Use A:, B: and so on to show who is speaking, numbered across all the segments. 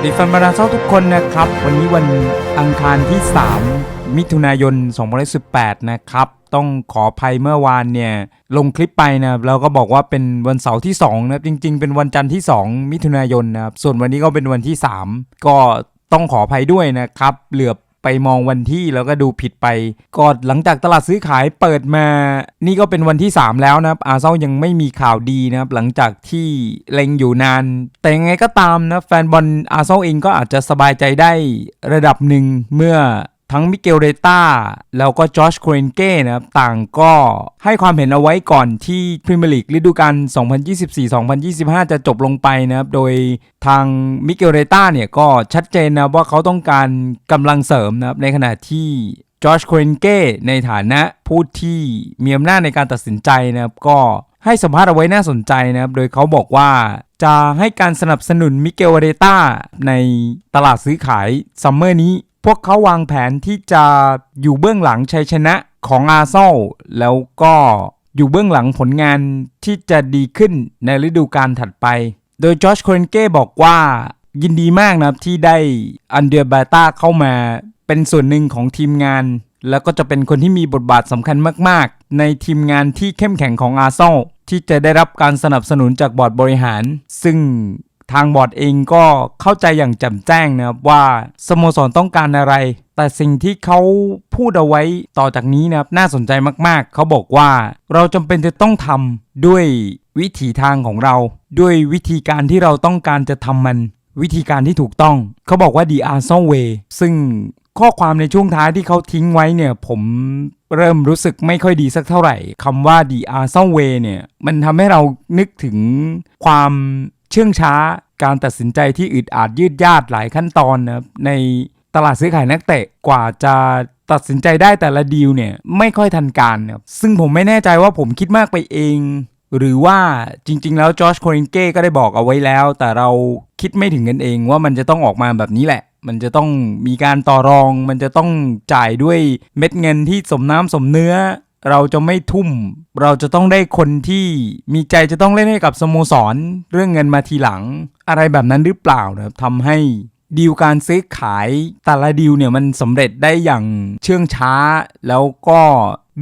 A: วัสดีแฟนบาราเซาทุกคนนะครับ วันนี้วันอังคารที่ 3 มิถุนายน2018 นะครับ ต้องขออภัยเมื่อวานเนี่ย ลงคลิปไปนะเราก็บอกว่าเป็นวันเสาร์ที่2นะครับจริง ๆ เป็นวันจันทร์ที่ 2 มิถุนายนนะครับส่วนวันนี้ก็เป็นวันที่ 3 ก็ต้องขออภัยด้วยนะครับ เหลือ ไปมองวันที่แล้วก็ดูผิดไปก็หลังจากตลาดซื้อขายเปิดมา นี่ก็เป็นวันที่ 3 แล้วนะครับ อาเซายังไม่มีข่าวดีนะครับ หลังจากที่เล็งอยู่นาน แต่ยังไงก็ตามนะแฟนบอลอาเซาอลเองก็อาจจะสบายใจได้ระดับหนึ่งเมื่อ ทั้งมิเกลเรต้าแล้วก็จอชโครนเก้นะครับต่างก็ให้ความเห็นเอาไว้ก่อนที่พรีเมียร์ลีกฤดูกาล 2024-2025 จะจบลงไปนะครับ โดยทางมิเกลเรต้าเนี่ยก็ชัดเจนนะว่าเขาต้องการกำลังเสริมนะครับ ในขณะที่จอชโครนเก้ในฐานะผู้ที่มีอำนาจในการตัดสินใจนะครับก็ให้สัมภาษณ์เอาไว้น่าสนใจนะครับ โดยเขาบอกว่าจะให้การสนับสนุนมิเกลเรต้าในตลาดซื้อขายซัมเมอร์นี้ พวกเขาวางแผนที่จะอยู่เบื้องหลังชัยชนะของอาร์เซอลแล้วก็อยู่เบื้องหลังผลงานที่จะดีขึ้นในฤดูกาลถัดไป โดยจอชโครนเก้บอกว่ายินดีมากนะครับที่ได้อันเดอร์บาต้าเข้ามาเป็นส่วนหนึ่งของทีมงาน แล้วก็จะเป็นคนที่มีบทบาทสำคัญมาก ๆ ในทีมงานที่เข้มแข็งของอาร์เซอลที่จะได้รับการสนับสนุนจากบอร์ดบริหาร ซึ่ง ทางบอร์ดเองก็เข้าใจอย่างแจ่มแจ้งนะครับว่าสโมสรต้องการอะไร แต่สิ่งที่เขาพูดเอาไว้ต่อจากนี้นะครับน่าสนใจมากๆ เขาบอกว่าเราจำเป็นจะต้องทำด้วยวิถีทางของเรา ด้วยวิธีการที่เราต้องการจะทำมัน วิธีการที่ถูกต้อง เขาบอกว่า the Arsenal way ซึ่งข้อความในช่วงท้ายที่เขาทิ้งไว้เนี่ยผมเริ่มรู้สึกไม่ค่อยดีสักเท่าไหร่คำว่า the Arsenal way เนี่ยมันทำให้เรานึกถึงความ เชื่องช้าการตัดสินใจที่อึดอัดยืดยาดหลายขั้นตอนนะครับในตลาดซื้อขายนักเตะกว่าจะตัดสินใจได้แต่ละดีลเนี่ยไม่ค่อยทันการครับซึ่งผมไม่แน่ใจว่าผมคิดมากไปเอง หรือว่าจริง ๆ แล้วจอร์จโครินเก้ก็ได้บอกเอาไว้แล้ว แต่เราคิดไม่ถึงกันเองว่ามันจะต้องออกมาแบบนี้แหละ มันจะต้องมีการต่อรอง มันจะต้องจ่ายด้วยเม็ดเงินที่สมน้ำสมเนื้อ เราจะไม่ทุ่ม เราจะต้องได้คนที่มีใจจะต้องเล่นให้กับสโมสร เรื่องเงินมาทีหลัง อะไรแบบนั้นหรือเปล่านะครับทำให้ดีลการซื้อขายแต่ละดีลเนี่ยมันสำเร็จได้อย่างเชื่องช้า แล้วก็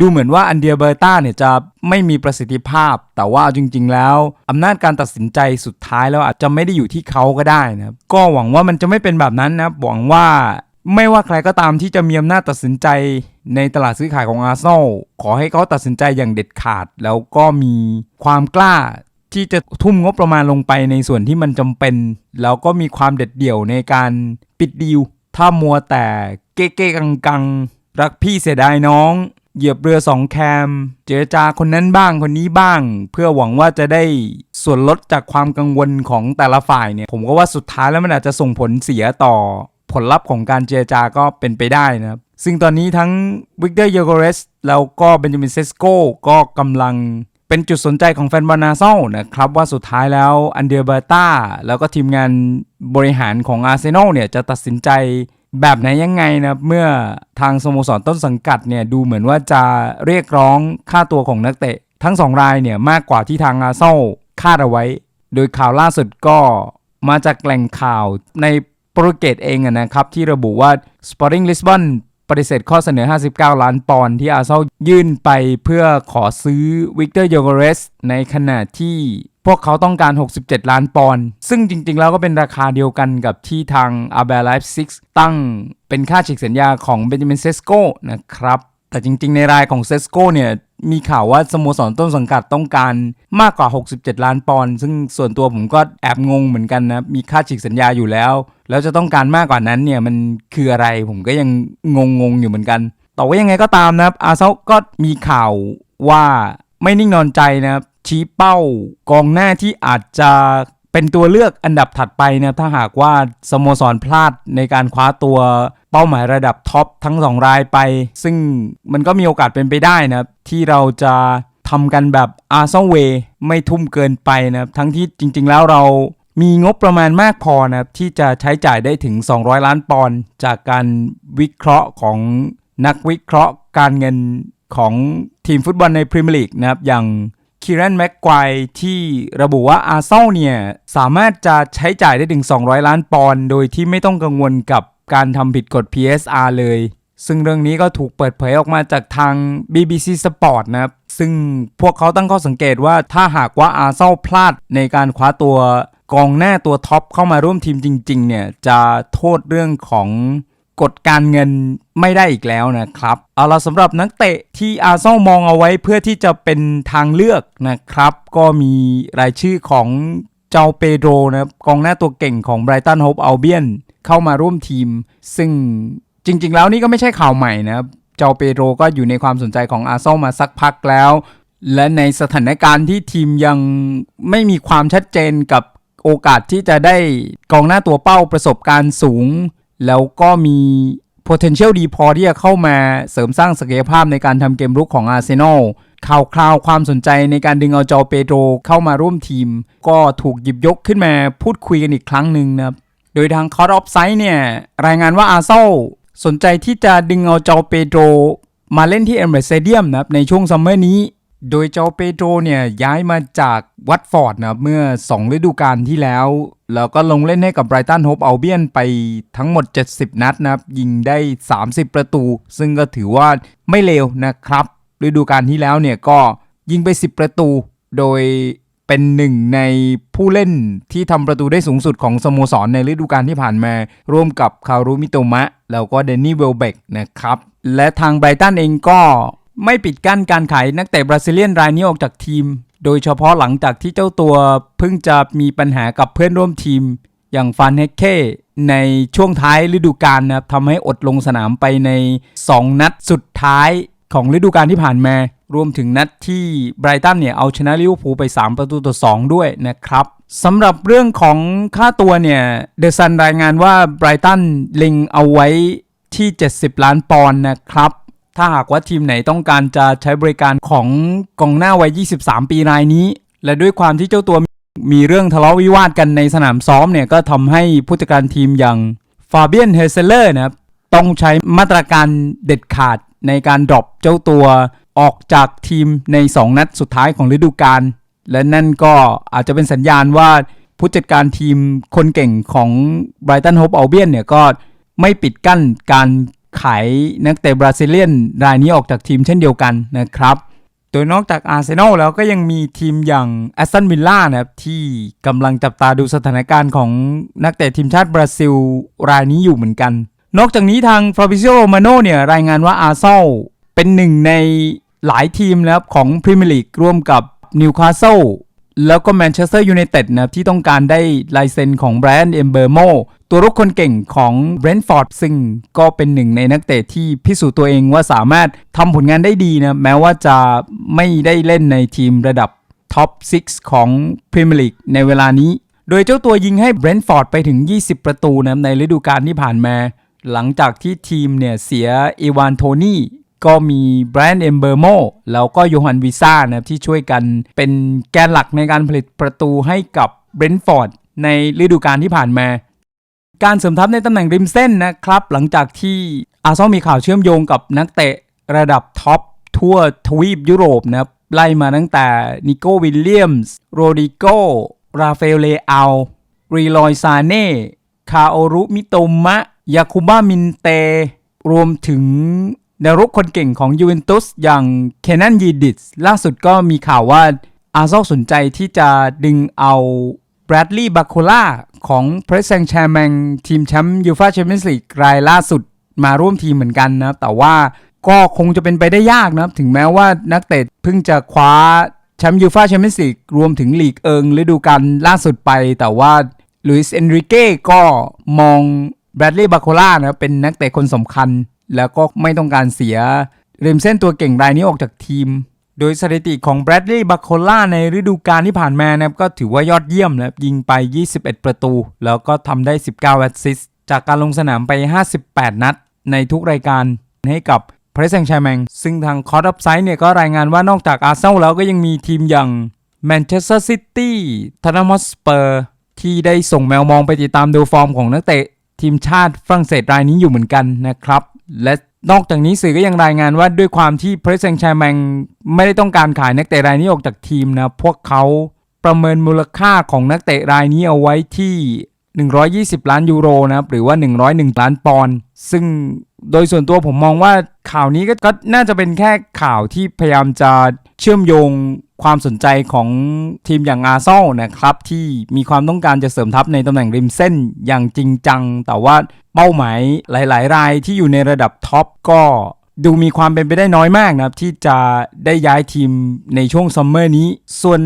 A: ดูเหมือนว่าอันเดียเบอร์ต้าเนี่ยจะไม่มีประสิทธิภาพ แต่ว่าจริง ๆ แล้วอำนาจการตัดสินใจสุดท้ายแล้วอาจจะไม่ได้อยู่ที่เขาก็ได้นะครับก็หวังว่ามันจะไม่เป็นแบบนั้นนะหวังว่าไม่ว่าใครก็ตามที่จะมีอำนาจตัดสินใจ ในตลาดซื้อขายของอาร์เซนอลขอให้เขาตัดสินใจอย่างเด็ดขาด แล้วก็มีความกล้าที่จะทุ่มงบประมาณลงไปในส่วนที่มันจำเป็น แล้วก็มีความเด็ดเดี่ยวในการปิดดีล ถ้ามัวแต่เก๊ๆกังๆ รักพี่เสียดายน้อง เหยียบเรือสองแคม เจรจาคนนั้นบ้างคนนี้บ้าง เพื่อหวังว่าจะได้ส่วนลดจากความกังวลของแต่ละฝ่ายเนี่ย ผมก็ว่าสุดท้ายแล้วมันอาจจะส่งผลเสียต่อผลลัพธ์ของการเจรจาก็เป็นไปได้นะครับ ซึ่งตอนนี้ทั้งวิกเตอร์ยโกเรสแล้วก็เบนจามินเซสโกก็กำลังเป็นจุดสนใจของแฟนบอลนาเซลนะครับว่าสุดท้ายแล้วอันเดียเบอร์ตาแล้วก็ทีมงานบริหารของอาร์เซนอลเนี่ยจะตัดสินใจแบบไหนยังไงนะเมื่อทางสโมสรต้นสังกัดเนี่ยดูเหมือนว่าจะเรียกร้องค่าตัวของนักเตะ ทั้งสองรายเนี่ยมากกว่าที่ทางอาร์เซนอลคาดเอาไว้ โดยข่าวล่าสุดก็มาจากแหล่งข่าวในโปรตุเกสเองนะครับที่ระบุว่า Sporting Lisbon ปฏิเสธข้อเสนอ 59 ล้านปอนด์ที่อาร์เซนอลยื่นไปเพื่อขอซื้อวิกเตอร์โยโกเรสในขณะที่พวกเขาต้องการ 67 ล้านปอนด์ ซึ่งจริงๆ แล้วก็เป็นราคาเดียวกันกับที่ทางอาเบลไลฟ์ซิกตั้งเป็นค่าฉีกสัญญาของเบนจามินเซสโกนะครับ แต่จริงๆ ในรายของเซสโกเนี่ย มีข่าวว่าสโมสรต้นสังกัดต้องการมากกว่า 67 ล้านปอนด์ซึ่งส่วนตัวผมก็แอบงงเหมือนกันนะ มีค่าฉีกสัญญาอยู่แล้ว แล้วจะต้องการมากกว่านั้นเนี่ยมันคืออะไรผมก็ยังงงงๆอยู่เหมือนกัน แต่ว่ายังไงก็ตามนะครับ อาเซนอลก็มีข่าวว่าไม่นิ่งนอนใจนะครับ ชี้เป้ากองหน้าที่อาจจะเป็นตัวเลือกอันดับถัดไปนะถ้าหากว่าสโมสรพลาดในการคว้าตัว เป้าหมายระดับท็อปทั้งสองรายไป ซึ่งมันก็มีโอกาสเป็นไปได้นะครับ ที่เราจะทำกันแบบอาร์เซนเวไม่ทุ่มเกินไปนะครับ ทั้งที่จริง ๆ แล้วเรามีงบประมาณมากพอนะครับที่จะใช้จ่ายได้ถึง 200 ล้านปอนด์จากการวิเคราะห์ของนักวิเคราะห์การเงินของทีมฟุตบอลในพรีเมียร์ลีกนะครับอย่างคีรันแม็กควายที่ระบุว่าอาร์เซนอลเนี่ย สามารถจะใช้จ่ายได้ถึง 200 ล้านปอนด์โดยที่ไม่ต้องกังวลกับ การทำผิดกฎ PSR เลย ซึ่งเรื่องนี้ก็ถูกเปิดเผยออกมาจากทาง BBC Sport นะครับ ซึ่งพวกเขาตั้งข้อสังเกตว่าถ้าหากว่าอาร์เซนอลพลาดในการคว้าตัวกองหน้าตัวท็อปเข้ามาร่วมทีมจริง ๆ เนี่ย จะโทษเรื่องของกฎการเงินไม่ได้อีกแล้วนะครับ เอาละสำหรับนักเตะที่อาร์เซนอลมองเอาไว้เพื่อที่จะเป็นทางเลือกนะครับ ก็มีรายชื่อของเจ้าเปโดรนะครับกองหน้าตัวเก่งของไบรตันโฮปอัลเบียน เข้ามาร่วมทีม ซึ่งจริง ๆ แล้วนี่ก็ไม่ใช่ข่าวใหม่นะครับ เจ้าเปโดรก็อยู่ในความสนใจของอาร์เซนอลมาสักพักแล้ว และในสถานการณ์ที่ทีมยังไม่มีความชัดเจนกับโอกาสที่จะได้กองหน้าตัวเป้าประสบการณ์สูง แล้วก็มี potential ดีพอที่จะเข้ามาเสริมสร้างศักยภาพในการทำเกมรุกของอาร์เซนอลข่าวคราวความสนใจในการดึงเอาจอเปโดรเข้ามาร่วมทีม ก็ถูกหยิบยกขึ้นมาพูดคุยกันอีกครั้งหนึ่งนะครับ ดยทางคอร์ดออฟไซด์เนี่ย รายงานว่าอาร์เซอลสนใจที่จะดึงเอาจอเปโดรมาเล่นที่เอมเบรสเตเดียมนะครับในช่วงซัมเมอร์นี้ โดยเจ้าเปโดรเนี่ยย้ายมาจากวัตฟอร์ดนะเมื่อ 2 ฤดูกาลที่แล้ว แล้วก็ลงเล่นให้กับไบรตันโฮปเอัลเบียนไปทั้งหมด 70 นัดนะครับ ยิงได้ 30 ประตู ซึ่งก็ถือว่าไม่เลวนะครับ ฤดูกาลที่แล้วเนี่ยก็ยิงไป 10 ประตู โดย เป็นหนึ่งในผู้เล่นที่ทำประตูได้สูงสุดของสโมสรในฤดูกาลที่ผ่านมา ร่วมกับคารุมิโตมะ แล้วก็เดนนี่เวลเบกนะครับ และทางไบรตันเองก็ไม่ปิดกั้นการขายนักเตะบราซิเลียนรายนี้ออกจากทีม โดยเฉพาะหลังจากที่เจ้าตัวเพิ่งจะมีปัญหากับเพื่อนร่วมทีม อย่างฟานเฮเก้ในช่วงท้ายฤดูกาลนะครับทำให้อดลงสนามไปใน 2 นัดสุดท้าย ของฤดูกาลที่ผ่านมารวมถึงนัดที่ไบรตันเนี่ยเอาชนะลิเวอร์พูลไป 3 ประตูต่อ 2 ด้วยนะครับสำหรับเรื่องของค่าตัวเนี่ยเดอะซันรายงานว่าไบรตันเล็งเอาไว้ที่ 70 ล้านปอนด์นะครับถ้าหากว่าทีมไหนต้องการจะใช้บริการของกองหน้าวัย 23 ปีรายนี้ และด้วยความที่เจ้าตัวมีเรื่องทะเลาะวิวาทกันในสนามซ้อมเนี่ยก็ทำให้ผู้จัดการทีมอย่างฟาเบียนเฮเซเลอร์นะครับต้องใช้มาตรการเด็ดขาด ในการดรอปเจ้าตัวออกจากทีมใน 2 นัดสุดท้ายของฤดูกาลและนั่นก็อาจจะเป็นสัญญาณว่าผู้จัดการทีมคนเก่งของไบรตันโฮปเอัลเบียนเนี่ยก็ไม่ปิดกั้นการขายนักเตะบราซิเลียนรายนี้ออกจากทีมเช่นเดียวกันนะครับ โดยนอกจากอาร์เซนอลแล้วก็ยังมีทีมอย่างแอสตันวิลล่านะครับที่กำลังจับตาดูสถานการณ์ของนักเตะทีมชาติบราซิลรายนี้อยู่เหมือนกัน นอกจากนี้ทางฟาบิ i ิโอโรมาโนเนี่ยรายงานว่าอาร์เซลเป็นหนึ่งในหลายทีมนะครับของพรีเมียร์ลีกร่วมกับนิวคาสเซิลแล้วก็แมนเชสเตอร์ยูไนเต็ดนะครับที่ต้องการได้ลายเซ็นของแบรนด์เอมเบอร์โมตัวรุกคนเก่งของเบรนท์ฟอร์ดซึ่งก็เป็นหนึ่งในนักเตะที่พิสูจน์ตัวเองว่าสามารถทำผลงานได้ดีนะแม้ว่าจะไม่ได้เล่นในทีมระดับท็อป 6 ของพรีเมียร์ลีกในเวลานี้ โดยเจ้าตัวยิงให้เบรนท์ฟอร์ดไปถึง 20 ประตูนะในฤดูกาลที่ผ่านมา หลังจากที่ทีมเนี่ยเสียอีวานโทนี่ก็มีแบรนด์เอมเบอร์โมแล้วก็โยฮันวิซ่านะครับที่ช่วยกันเป็นแกนหลักในการผลิตประตูให้กับเบรนท์ฟอร์ดในฤดูกาลที่ผ่านมา การเสริมทัพในตำแหน่งริมเส้นนะครับ หลังจากที่อาร์ซอลมีข่าวเชื่อมโยงกับนักเตะระดับท็อปทั่วทวีปยุโรปนะครับไล่มาตั้งแต่นิโก้วิลเลียมส์โรดิโกราฟาเอลเลอาลรีลอยซาเน่คาโอรุมิโตมะ ยาคุบ้ามินเต รวมถึงแนรุกคนเก่งของยูเวนตุสอย่างเคนนันยีดิสล่าสุดก็มีข่าวว่าอาร์เซนอลสนใจที่จะดึงเอาแบรดลีย์บาโคล่าของเพรสเซงแชร์แมงทีมแชมป์ยูฟาแชมเปี้ยนส์ลีกรายล่าสุดมาร่วมทีมเหมือนกันนะ แต่ว่าก็คงจะเป็นไปได้ยากนะ ถึงแม้ว่านักเตะเพิ่งจะคว้าแชมป์ยูฟาแชมเปี้ยนส์ลีกรวมถึงลีกเอิงฤดูกาลล่าสุดไป แต่ว่าลุยส์เอนริเก้ก็มอง แบรดลีย์บาโคล่านะเป็นนักเตะคนสำคัญ แล้วก็ไม่ต้องการเสียริมเส้นตัวเก่งรายนี้ออกจากทีม โดยสถิติของแบรดลีย์บาโคล่าในฤดูกาลที่ผ่านมานะครับก็ถือว่ายอดเยี่ยมนะครับยิงไป 21 ประตู แล้วก็ทำได้ 19 แอสซิสต์จากการลงสนามไป 58 นัด ในทุกรายการให้กับเพรสเซงชร์แมง ซึ่งทางคอร์ดอ f ไซด์เนี่ยก็รายงานว่านอกจากอาร์เซนอลแล้วก็ยังมีทีมอย่างแมนเชสเตอร์ซิตี้ทนามอสเปอร์ที่ได้ส่งแมวมองไปติดตามดูฟอร์มของนักเตะ ทีมชาติฝรั่งเศสรายนี้อยู่เหมือนกันนะครับ และนอกจากนี้สื่อก็ยังรายงานว่าด้วยความที่เพรสเซงแชร์แมงไม่ได้ต้องการขายนักเตะรายนี้ออกจากทีมนะ พวกเขาประเมินมูลค่าของนักเตะรายนี้เอาไว้ที่ 120 ล้านยูโรนะครับหรือว่า 101 ล้านปอนด์ซึ่งโดยส่วนตัวผมมองว่าข่าวนี้ก็ก็น่าจะเป็นแค่ข่าวที่พยายามจะเชื่อมโยง ความสนใจของทีมอย่างอาร์เซนอลนะครับ ที่มีความต้องการจะเสริมทัพในตำแหน่งริมเส้นอย่างจริงจัง แต่ว่าเป้าหมายหลาย ๆ รายที่อยู่ในระดับท็อปก็ดูมีความเป็นไปได้น้อยมากนะครับ ที่จะได้ย้ายทีมในช่วงซัมเมอร์นี้ ส่วน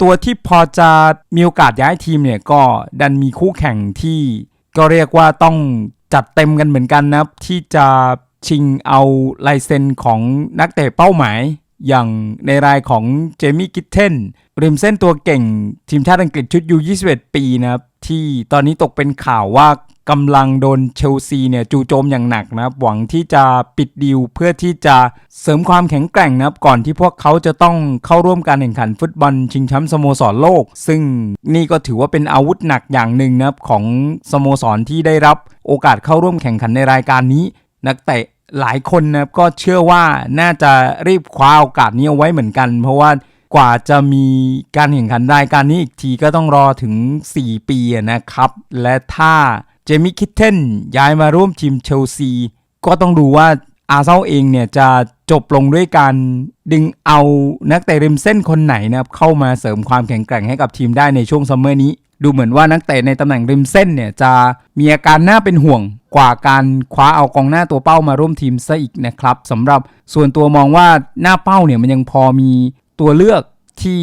A: ตัวที่พอจะมีโอกาสย้ายทีมเนี่ยก็ดันมีคู่แข่งที่ก็เรียกว่าต้องจัดเต็มกันเหมือนกันนะครับ ที่จะชิงเอาลายเซ็นของนักเตะเป้าหมาย อย่างในรายของเจมี่กิทเทนริมเส้นตัวเก่งทีมชาติอังกฤษชุดยู21 ปีนะครับ ที่ตอนนี้ตกเป็นข่าวว่ากำลังโดนเชลซีเนี่ยจู่โจมอย่างหนักนะครับ หวังที่จะปิดดีลเพื่อที่จะเสริมความแข็งแกร่งนะครับ ก่อนที่พวกเขาจะต้องเข้าร่วมการแข่งขันฟุตบอลชิงแชมป์สโมสรโลก ซึ่งนี่ก็ถือว่าเป็นอาวุธหนักอย่างหนึ่งนะครับของสโมสรที่ได้รับโอกาสเข้าร่วมแข่งขันในรายการนี้ นักเตะ หลายคนนะครับก็เชื่อว่าน่าจะรีบคว้าโอกาสนี้เอาไว้เหมือนกัน เพราะว่ากว่าจะมีการแข่งขันรายการนี้อีกทีก็ต้องรอถึง 4 ปีนะครับ และถ้าเจมี่คิทเทนย้ายมาร่วมทีมเชลซี ก็ต้องดูว่าอาเซนอลเองเนี่ยจะจบลงด้วยการดึงเอานักเตะริมเส้นคนไหนนะครับเข้ามาเสริมความแข็งแกร่งให้กับทีมได้ในช่วงซัมเมอร์นี้ ดูเหมือนว่านักเตะในตำแหน่งริมเส้นเนี่ยจะมีอาการน่าเป็นห่วงกว่าการคว้าเอากองหน้าตัวเป้ามาร่วมทีมซะอีกนะครับสำหรับส่วนตัวมองว่าหน้าเป้าเนี่ยมันยังพอมีตัวเลือกที่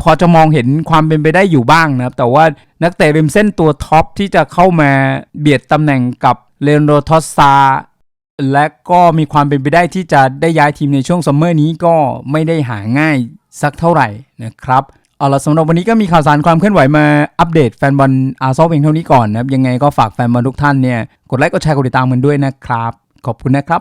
A: พอจะมองเห็นความเป็นไปได้อยู่บ้างนะครับ แต่ว่านักเตะริมเส้นตัวท็อปที่จะเข้ามาเบียดตำแหน่งกับเลนโรทอสซาและก็มีความเป็นไปได้ที่จะได้ย้ายทีมในช่วงซัมเมอร์นี้ก็ไม่ได้หาง่ายสักเท่าไหร่นะครับ เอาละสำหรับวันนี้ก็มีข่าวสารความเคลื่อนไหวมาอัปเดตแฟนบอลอาร์ซอลเพียงเท่านี้ก่อนนะครับ ยังไงก็ฝากแฟนบอลทุกท่านเนี่ย กดไลค์กดแชร์กดติดตามกันด้วยนะครับ ขอบคุณนะครับ